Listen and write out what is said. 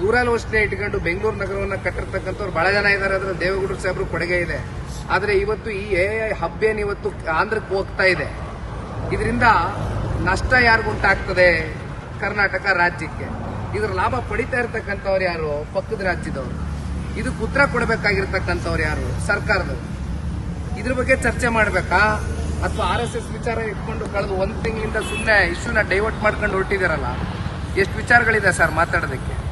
ದೂರಾಲೋಚನೆ ಇಟ್ಕೊಂಡು ಬೆಂಗಳೂರು ನಗರವನ್ನು ಕಟ್ಟಿರ್ತಕ್ಕಂಥವ್ರು ಬಹಳ ಜನ ಇದ್ದಾರೆ ಅದ್ರ ದೇವೇಗೌಡರು ಸಾಹೇಬರು ಕೊಡುಗೆ ಇದೆ. ಆದರೆ ಇವತ್ತು ಈ ಎ ಐ ಹಬ್ ಏನು ಇವತ್ತು ಆಂಧ್ರಕ್ಕೆ ಹೋಗ್ತಾ ಇದೆ. ಇದರಿಂದ ನಷ್ಟ ಯಾರಿಗುಂಟಾಗ್ತದೆ ಕರ್ನಾಟಕ ರಾಜ್ಯಕ್ಕೆ. ಇದ್ರ ಲಾಭ ಪಡಿತಾ ಇರ್ತಕ್ಕಂಥವ್ರು ಯಾರು? ಪಕ್ಕದ ರಾಜ್ಯದವರು. ಇದಕ್ಕೆ ಉತ್ತರ ಕೊಡಬೇಕಾಗಿರ್ತಕ್ಕಂಥವ್ರು ಯಾರು? ಸರ್ಕಾರದವರು. ಇದ್ರ ಬಗ್ಗೆ ಚರ್ಚೆ ಮಾಡಬೇಕಾ? ಅಥವಾ ಆರ್ ಎಸ್ ಎಸ್ ವಿಚಾರ ಇಟ್ಕೊಂಡು ಕಳೆದು ಒಂದು ತಿಂಗಳಿಂದ ಸುಮ್ಮನೆ ಇಶ್ಯೂನ ಡೈವರ್ಟ್ ಮಾಡ್ಕೊಂಡು ಹೊರಟಿದಾರಲ್ಲ ಎಷ್ಟು ವಿಚಾರಗಳಿದೆ ಸರ್ ಮಾತಾಡೋದಕ್ಕೆ?